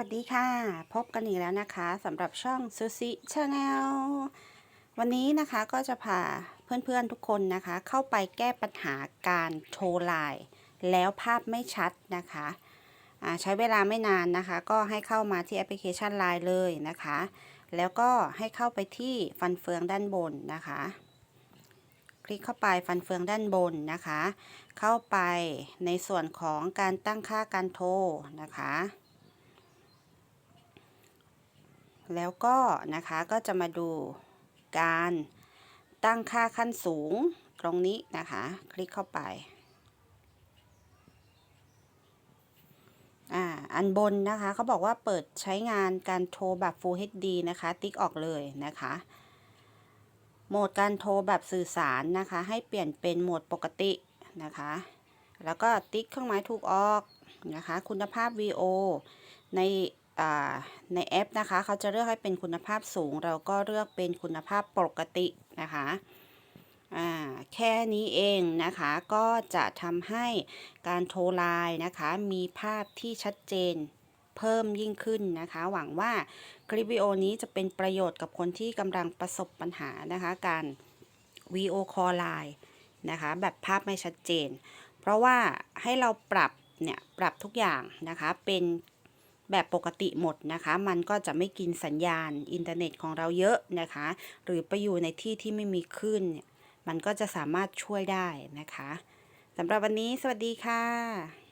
วัสดีค่ะ พบกันอีกแล้วนะคะสำหรับช่อง s u s i Channel วันนี้นะคะก็จะพาเพื่อนๆทุกคนนะคะ เข้าไปแก้ปัญหาการโทรไลน์แล้วภาพไม่ชัดนะคะใช้เวลาไม่นานนะคะ ก็ให้เข้ามาที่แอปพลิเคชัน Line เลยนะคะ แล้วก็ให้เข้าไปที่ฟันเฟืองด้านบนนะคะ คลิกเข้าไปฟันเฟืองด้านบนนะคะ เข้าไปในส่วนของการตั้งค่าการโทรนะคะ แล้วก็นะคะก็จะมาดูการตั้งค่าขั้นสูงตรงนี้นะคะ คลิกเข้าไปอ่าอันบนนะคะเขาบอกว่าเปิดใช้งานการโทรแบบ Full HD นะคะ ติ๊กออกเลยนะคะโหมดการโทรแบบสื่อสารนะคะ ให้เปลี่ยนเป็นโหมดปกตินะคะ แล้วก็ติ๊กเครื่องหมายถูกออกนะคะ คุณภาพ VO ในอ่า ในแอปนะคะ เขาจะเลือกให้เป็นคุณภาพสูง เราก็เลือกเป็นคุณภาพปกตินะคะแค่นี้เองนะคะก็จะทำให้การโทรไลน์นะคะ มีภาพที่ชัดเจนเพิ่มยิ่งขึ้นนะคะ หวังว่าคลิปวิดีโอนี้จะเป็นประโยชน์กับคนที่กำลังประสบปัญหานะคะ การวีโอคอลไลน์นะคะ แบบภาพไม่ชัดเจน เพราะว่าให้เราปรับเนี่ย ปรับทุกอย่างนะคะ เป็น แบบปกติหมดนะคะ มันก็จะไม่กินสัญญาณอินเทอร์เน็ตของเราเยอะนะคะ หรือไปอยู่ในที่ที่ไม่มีคลื่นมันก็จะสามารถช่วยได้นะคะสำหรับวันนี้สวัสดีค่ะ